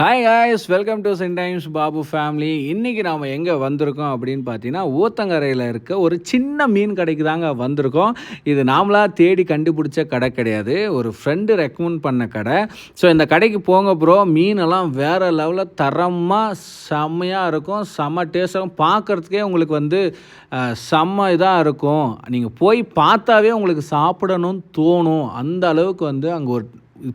Hi hi's welcome to cine times Babu family இன்றைக்கி நாம் எங்கே வந்திருக்கோம் அப்படின்னு பார்த்தீங்கன்னா ஊத்தங்கரையில் இருக்க ஒரு சின்ன மீன் கடைக்கு தாங்க வந்திருக்கோம். இது நாமளாக தேடி கண்டுபிடிச்ச கடை கிடையாது. ஒரு ஃப்ரெண்டு ரெக்கமெண்ட் பண்ண கடை. ஸோ இந்த கடைக்கு போங்க ப்ரோ மீனெல்லாம் வேறு லெவலில் தரமாக செம்மையாக இருக்கும். செம்ம டேஸ்டாகவும் பார்க்குறதுக்கே உங்களுக்கு வந்து செம்ம இதாக இருக்கும். நீங்கள் போய் பார்த்தாவே உங்களுக்கு சாப்பிடணும்னு தோணும். அந்த அளவுக்கு வந்து அங்கே ஒரு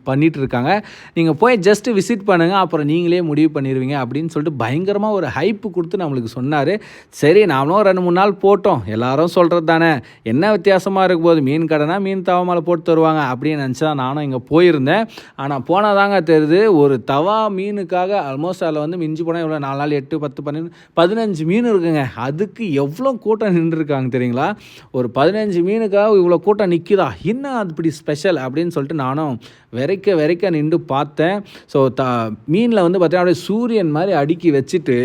பண்ணிகிட்டு இருக்காங்க நீங்கள் போய் ஜஸ்ட்டு விசிட் பண்ணுங்கள் அப்புறம் நீங்களே முடிவு பண்ணிடுவீங்க அப்படின்னு சொல்லிட்டு பயங்கரமாக ஒரு ஹைப்பு கொடுத்து நம்மளுக்கு சொன்னார். சரி நாமளும் ரெண்டு மூணு நாள் போட்டோம். எல்லாரும் சொல்கிறது தானே. என்ன வித்தியாசமாக இருக்கும் போது மீன் கடைனா மீன் தவா மேலே போட்டு தருவாங்க அப்படின்னு நினச்சி தான் நானும் இங்கே போயிருந்தேன். ஆனால் போனால் தாங்க தெரியுது ஒரு தவா மீனுக்காக ஆல்மோஸ்ட் அதில் வந்து மிஞ்சி போனால் எவ்வளோ நாலு நாள் எட்டு பத்து பன்னெண்டு பதினஞ்சு மீன் இருக்குங்க. அதுக்கு எவ்வளோ கூட்டம் நின்றுருக்காங்க தெரியுங்களா? ஒரு பதினஞ்சு மீனுக்காக இவ்வளோ கூட்டம் நிற்குதா என்ன அது இப்படி ஸ்பெஷல் அப்படின்னு சொல்லிட்டு நானும் விரைக்க விரைக்க நின்று பார்த்தேன். ஸோ த மீனில் வந்து பார்த்தீங்கன்னா அப்படியே சூரியன் மாதிரி அடுக்கி வச்சுட்டு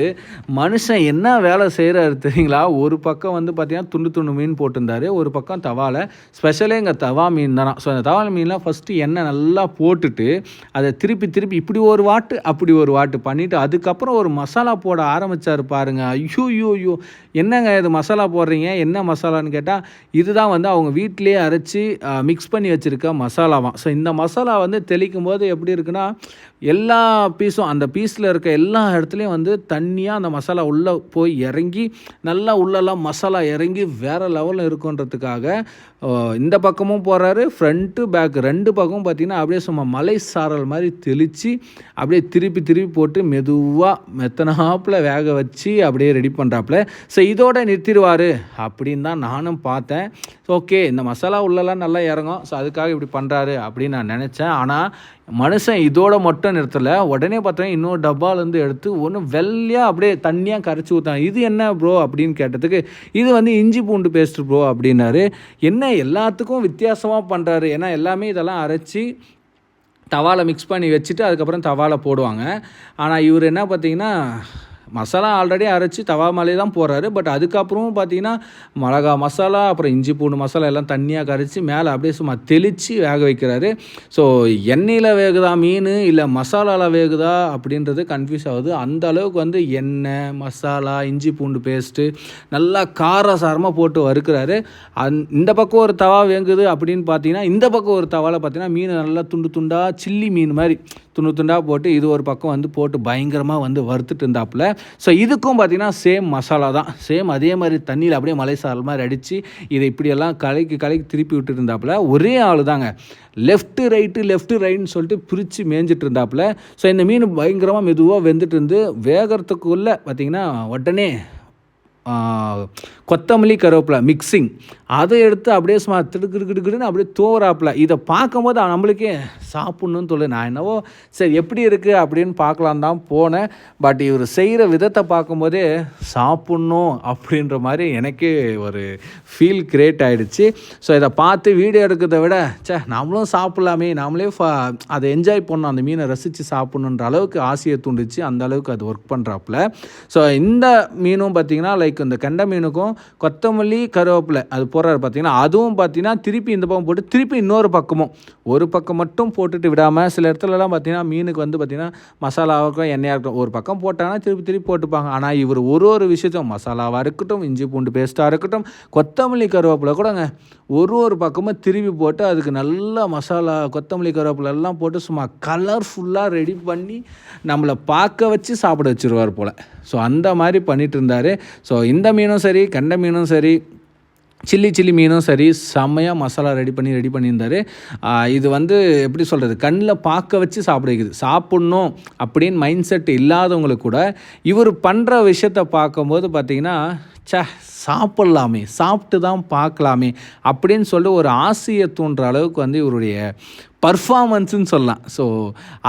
மனுஷன் என்ன வேலை செய்கிறாரு தெரியுங்களா? ஒரு பக்கம் வந்து பார்த்தீங்கன்னா துண்டு துண்டு மீன் போட்டிருந்தாரு. ஒரு பக்கம் தவால ஸ்பெஷலே இங்கே தவா மீன் தானா. ஸோ அந்த தவால் மீன்லாம் ஃபஸ்ட்டு எண்ணெய் நல்லா போட்டுட்டு அதை திருப்பி திருப்பி இப்படி ஒரு வாட்டு அப்படி ஒரு வாட்டு பண்ணிவிட்டு அதுக்கப்புறம் ஒரு மசாலா போட ஆரம்பித்தார் பாருங்க. ஐயோ ஐயோ ஐயோ என்னங்க இது மசாலா போடுறீங்க? என்ன மசாலான்னு கேட்டால் இதுதான் வந்து அவங்க வீட்டிலேயே அரைச்சி மிக்ஸ் பண்ணி வச்சுருக்க மசாலாவாம். ஸோ இந்த மசாலா வந்து தெளிக்கும் போது எப்படி இருக்குன்னா எல்லா பீஸும் அந்த பீஸில் இருக்க எல்லா இடத்துலையும் வந்து தண்ணியாக அந்த மசாலா உள்ளே போய் இறங்கி நல்லா உள்ளெல்லாம் மசாலா இறங்கி வேறு லெவலில் இருக்குன்றதுக்காக இந்த பக்கமும் போகிறாரு ஃப்ரண்ட்டு பேக் ரெண்டு பக்கமும் பார்த்தீங்கன்னா அப்படியே சும்மா மலை சாரல் மாதிரி தெளித்து அப்படியே திருப்பி திருப்பி போட்டு மெதுவாக மெத்தனாப்பில் வேக வச்சு அப்படியே ரெடி பண்ணுறாப்புல ஸோ இதோட நிறுத்திடுவார் அப்படின்னு தான் நானும் பார்த்தேன். ஓகே இந்த மசாலா உள்ளெல்லாம் நல்லா இறங்கும். ஸோ அதுக்காக இப்படி பண்ணுறாரு அப்படின்னு நான் நினச்சேன். ஆனால் மனுஷன் இதோட மட்டும் நிறுத்தலை. உடனே பார்த்தோன்னா இன்னொரு டப்பாலேருந்து எடுத்து ஒன்று வெள்ளையாக அப்படியே தண்ணியாக கரைச்சி ஊற்றான் இது என்ன ப்ரோ அப்படின்னு கேட்டதுக்கு இது வந்து இஞ்சி பூண்டு பேஸ்ட் ப்ரோ அப்படின்னாரு. என்ன எல்லாத்துக்கும் வித்தியாசமாக பண்ணுறாரு ஏன்னா எல்லாமே இதெல்லாம் அரைச்சி தவாவில் மிக்ஸ் பண்ணி வச்சுட்டு அதுக்கப்புறம் தவாவில் போடுவாங்க. ஆனால் இவர் என்ன பார்த்தீங்கன்னா மசாலா ஆல்ரெடி அரைச்சி தவா மேலே தான் போடுறாரு பட் அதுக்கப்புறமும் பார்த்தீங்கன்னா மிளகா மசாலா அப்புறம் இஞ்சி பூண்டு மசாலா எல்லாம் தண்ணியாக கரைச்சி மேலே அப்படியே சும்மா தெளித்து வேக வைக்கிறாரு. ஸோ எண்ணெயில் வேகுதா மீன் இல்லை மசாலாவில் வேகுதா அப்படின்றது கன்ஃபியூஸ் ஆகுது. அந்த அளவுக்கு வந்து எண்ணெய் மசாலா இஞ்சி பூண்டு பேஸ்ட்டு நல்லா காரசாரமாக போட்டு வறுக்கிறாரு. அந் இந்த பக்கம் ஒரு தவா வேங்குது அப்படின்னு பார்த்தீங்கன்னா இந்த பக்கம் ஒரு தவாவில் பார்த்தீங்கன்னா மீன் நல்லா துண்டு துண்டாக சில்லி மீன் மாதிரி. துண்டு துண்டாக போட்டு இது ஒரு பக்கம் வந்து போட்டு பயங்கரமாக வந்து வறுத்துட்டு இருந்தாப்புல. ஸோ இதுக்கும் பார்த்தீங்கன்னா சேம் மசாலா தான். சேம் அதே மாதிரி தண்ணியில் அப்படியே மலை சாரல் மாதிரி அடித்து இதை இப்படியெல்லாம் கலைக்கு கலைக்கு திருப்பி விட்டுட்டு இருந்தாப்புல. ஒரே ஆள் தாங்க லெஃப்ட்டு ரைட்டு லெஃப்ட்டு ரைட்னு சொல்லிட்டு பிரித்து மேய்ஞ்சிட்டு இருந்தாப்புல. ஸோ இந்த மீன் பயங்கரமாக மெதுவாக வெந்துட்டு இருந்து வேகிறதுக்குள்ளே பார்த்தீங்கன்னா உடனே கொத்தமல்லி கருவேப்பிலை மிக்சிங் அதை எடுத்து அப்படியே சும்மா திடுக்கிடுக்கிடுன்னு அப்படியே தோறாப்புல இதை பார்க்கும்போது நம்மளுக்கே சாப்பிட்ணுன்னு சொல்லு நான் என்னவோ சரி எப்படி இருக்குது அப்படின்னு பார்க்கலாம் தான் போனேன். பட் இவர் செய்கிற விதத்தை பார்க்கும்போதே சாப்பிட்ணும் அப்படின்ற மாதிரி எனக்கே ஒரு ஃபீல் கிரியேட் ஆகிடுச்சு ஸோ இதை பார்த்து வீடியோ எடுக்கிறத விட சே நம்மளும் சாப்பிட்லாமே. நாமளே ஃபா அதை என்ஜாய் பண்ணோம் அந்த மீனை ரசித்து சாப்பிட்ணுன்ற அளவுக்கு ஆசையை தூண்டுச்சு. அந்த அளவுக்கு அது ஒர்க் பண்ணுறாப்புல ஸோ இந்த மீனும் பார்த்தீங்கன்னா லைக் இந்த கெண்டை மீனுக்கும் கொத்தமல்லி கருவேப்பிலை அது போடுறாரு பார்த்தீங்கன்னா அதுவும் பார்த்தீங்கன்னா திருப்பி இந்த பக்கம் போட்டு திருப்பி இன்னொரு பக்கமும். ஒரு பக்கம் மட்டும் போட்டுட்டு விடாமல் சில இடத்துலலாம் பார்த்தீங்கன்னா மீனுக்கு வந்து பார்த்தீங்கன்னா மசாலாவாக இருக்கும் எண்ணெயாக இருக்கும் ஒரு பக்கம் போட்டாங்கன்னா திருப்பி திருப்பி போட்டுப்பாங்க. ஆனால் இவர் ஒரு ஒரு விஷயத்தையும் மசாலாவாக இருக்கட்டும் இஞ்சி பூண்டு பேஸ்ட்டாக இருக்கட்டும் கொத்தமல்லி கருவேப்பிலை கூடங்க ஒரு ஒரு பக்கமும் திருப்பி போட்டு அதுக்கு நல்லா மசாலா கொத்தமல்லி கருவேப்பிலை எல்லாம் போட்டு சும்மா கலர்ஃபுல்லாக ரெடி பண்ணி நம்மளை பார்க்க வச்சு சாப்பிட வச்சுருவார் போல். ஸோ அந்த மாதிரி பண்ணிகிட்டு இருந்தார். ஸோ இந்த மீனும் சரி கெண்டை மீனும் சரி சில்லி சில்லி மீனும் சரி செம்மையாக மசாலா ரெடி பண்ணி ரெடி பண்ணியிருந்தாரு. இது வந்து எப்படி சொல்கிறது கண்ணில் பார்க்க வச்சு சாப்பிட வைக்குது சாப்பிட்ணும் அப்படின்னு மைண்ட் செட் இல்லாதவங்களுக்கு கூட இவர் பண்ணுற விஷயத்த பார்க்கும்போது பார்த்தீங்கன்னா ச்சே சாப்பிட்லாமே சாப்பிட்டு தான் பார்க்கலாமே அப்படின்னு சொல்லி ஒரு ஆசையை தூண்டுற அளவுக்கு வந்து இவருடைய பர்ஃபாமன்ஸுன்னு சொல்லலாம். ஸோ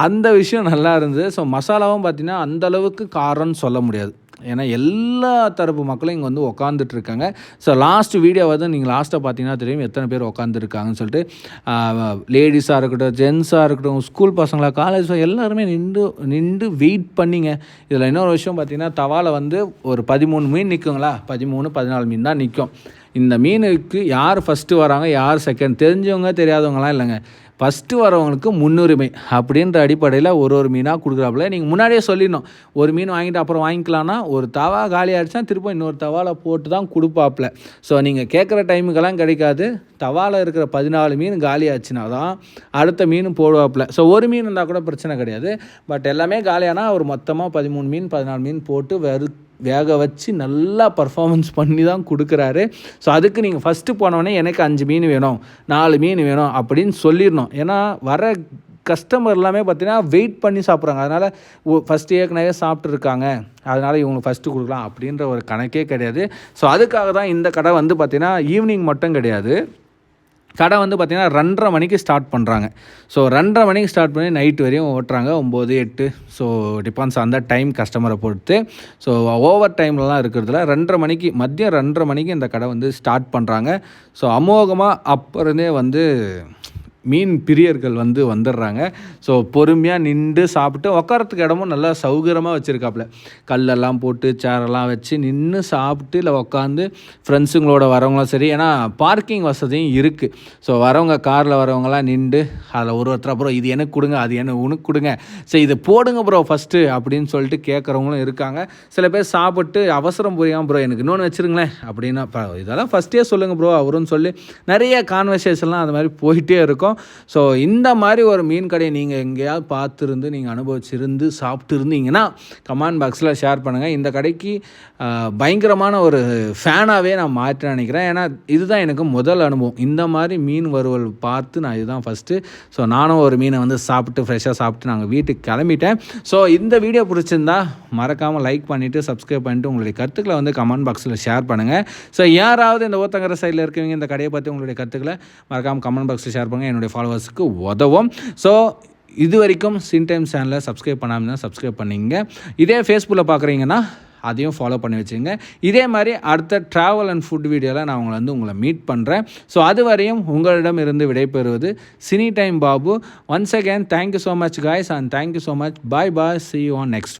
அந்த விஷயம் நல்லா இருந்தது. ஸோ மசாலாவும் பார்த்தீங்கன்னா அந்த அளவுக்கு காரம்னு சொல்ல முடியாது. ஏன்னா எல்லா தரப்பு மக்களும் இங்கே வந்து உக்காந்துட்டு இருக்காங்க ஸோ லாஸ்ட் வீடியோ வந்து நீங்கள் லாஸ்ட்டாக பார்த்தீங்கன்னா தெரியும் எத்தனை பேர் உட்காந்துருக்காங்கன்னு சொல்லிட்டு லேடிஸாக இருக்கட்டும் ஜென்ஸாக இருக்கட்டும் ஸ்கூல் பசங்களா காலேஜ் எல்லாருமே நின்று நின்று வெயிட் பண்ணிங்க. இதில் இன்னொரு விஷயம் பார்த்தீங்கன்னா தவாவில் வந்து ஒரு பதிமூணு மீன் நிற்குங்களா பதிமூணு பதினாலு மீன் தான் நிற்கும் இந்த மீனுக்கு யார் ஃபஸ்ட்டு வராங்க யார் செகண்ட் தெரிஞ்சவங்க தெரியாதவங்கலாம் இல்லைங்க. ஃபஸ்ட்டு வரவங்களுக்கு முன்னுரிமை அப்படின்ற அடிப்படையில் ஒரு ஒரு மீனாக கொடுக்குறாப்புல. நீங்கள் முன்னாடியே சொல்லிடணும். ஒரு மீன் வாங்கிட்டு அப்புறம் வாங்கிக்கலாம்னா ஒரு தவா காலி ஆகிடுச்சா திரும்ப இன்னொரு தவாவில் போட்டு தான் கொடுப்பாப்புல. ஸோ நீங்கள் கேட்குற டைமுக்கெல்லாம் கிடைக்காது. தவாவில் இருக்கிற பதினாலு மீன் காலி ஆச்சுன்னா தான் அடுத்த மீன் போடுவாப்புல. ஸோ ஒரு மீன் இருந்தால் கூட பிரச்சனை கிடையாது. பட் எல்லாமே காலியானா அவர் மொத்தமாக பதிமூணு மீன் பதினாலு மீன் போட்டு வெறு வேக வச்சு நல்லா பர்ஃபார்மன்ஸ் பண்ணி தான் கொடுக்குறாரு. ஸோ அதுக்கு நீங்கள் ஃபஸ்ட்டு போனோடனே எனக்கு அஞ்சு மீன் வேணும் நாலு மீன் வேணும் அப்படின்னு சொல்லிடணும். ஏன்னா வர கஸ்டமர் எல்லாமே பார்த்தீங்கன்னா வெயிட் பண்ணி சாப்பிட்றாங்க. அதனால் ஃபஸ்ட்டு ஏற்கனவே சாப்பிட்ருக்காங்க அதனால் இவங்களுக்கு ஃபஸ்ட்டு கொடுக்கலாம் அப்படின்ற ஒரு கணக்கே கிடையாது. ஸோ அதுக்காக தான் இந்த கடை வந்து பார்த்திங்கன்னா ஈவினிங் மட்டும் கிடையாது. கடை வந்து பார்த்திங்கன்னா ரெண்டரை மணிக்கு ஸ்டார்ட் பண்ணுறாங்க ஸோ ரெண்டரை மணிக்கு ஸ்டார்ட் பண்ணி நைட் வரையும் ஓட்டுறாங்க. ஒம்பது எட்டு. ஸோ டிபெண்ட்ஸ் அந்த டைம் கஸ்டமரை பொறுத்து. ஸோ ஓவர் டைம்லலாம் இருக்கிறதுல ரெண்டரை மணிக்கு மதியம் ரெண்டரை மணிக்கு இந்த கடை வந்து ஸ்டார்ட் பண்ணுறாங்க ஸோ அமோகமாக அப்புறமே வந்து மீன் பிரியர்கள் வந்து வந்துடுறாங்க. ஸோ பொறுமையாக நின்று சாப்பிட்டு உட்காரத்துக்கு இடமும் நல்லா சௌகரமாக வச்சுருக்காப்புல கல்லெல்லாம் போட்டு சேரெல்லாம் வச்சு நின்று சாப்பிட்டு இல்லை உட்காந்து ஃப்ரெண்ட்ஸுங்களோட வரவங்களும் சரி ஏன்னா பார்க்கிங் வசதியும் இருக்குது ஸோ வரவங்க காரில் வரவங்களாம் நின்று அதில் ஒரு ஒருத்தர் அப்புறம் இது எனக்கு கொடுங்க அது எனக்கு உனக்கு கொடுங்க. சரி இதை போடுங்க ப்ரோ ஃபஸ்ட்டு அப்படின்னு சொல்லிட்டு கேட்குறவங்களும் இருக்காங்க. சில பேர் சாப்பிட்டு அவசரம் புரியாமல் ப்ரோ எனக்கு இன்னொன்று வச்சுருங்களேன் அப்படின்னா இதெல்லாம் ஃபஸ்ட்டே சொல்லுங்கள் ப்ரோ அவருன்னு சொல்லி நிறைய கான்வர்சேஷன்லாம் அது மாதிரி போயிட்டே இருக்கும். ஸோ இந்த மாதிரி ஒரு மீன் கடையை நீங்கள் எங்கேயாவது பார்த்துருந்து நீங்கள் அனுபவிச்சிருந்து சாப்பிட்டு இருந்தீங்கன்னா கமெண்ட் பாக்ஸில் ஷேர் பண்ணுங்கள் இந்த கடைக்கு பயங்கரமான ஒரு ஃபேனாகவே நான் மாற்றி நினைக்கிறேன். ஏன்னா இதுதான் எனக்கு முதல் அனுபவம். இந்த மாதிரி மீன் வறுவல் பார்த்து நான் இதுதான் ஃபஸ்ட்டு ஸோ நானும் ஒரு மீனை வந்து சாப்பிட்டு ஃப்ரெஷ்ஷாக சாப்பிட்டு நாங்கள் வீட்டுக்கு கிளம்பிட்டேன். ஸோ இந்த வீடியோ பிடிச்சிருந்தா மறக்காமல் லைக் பண்ணிவிட்டு சப்ஸ்கிரைப் பண்ணிட்டு உங்களுடைய கருத்துக்களை வந்து கமெண்ட் பாக்ஸில் ஷேர் பண்ணுங்கள் ஸோ யாராவது இந்த ஓத்தங்கர சைடில் இருக்கவங்க இந்த கடையை பற்றி உங்களுடைய கருத்துக்களை மறக்காமல் கமெண்ட் பாக்ஸில் ஷேர் பண்ணுங்கள் என்னுடைய ஃபாலோவர்ஸுக்கு உதவும். ஸோ இது வரைக்கும் சின் டைம் சேனலை சப்ஸ்கிரைப் பண்ணாமல் தான் சப்ஸ்கிரைப் பண்ணிங்க. இதே ஃபேஸ்புக்கில் பார்க்குறீங்கன்னா அதையும் ஃபாலோ பண்ணி வச்சுங்க. இதே மாதிரி அடுத்த ட்ராவல் அண்ட் ஃபுட் வீடியோவில் நான் உங்களை வந்து உங்களை மீட் பண்ணுறேன் ஸோ அது வரையும் உங்களிடம் இருந்து விடைபெறுவது cine time Babu once again thank you so much guys and thank you so much bye bye see you on next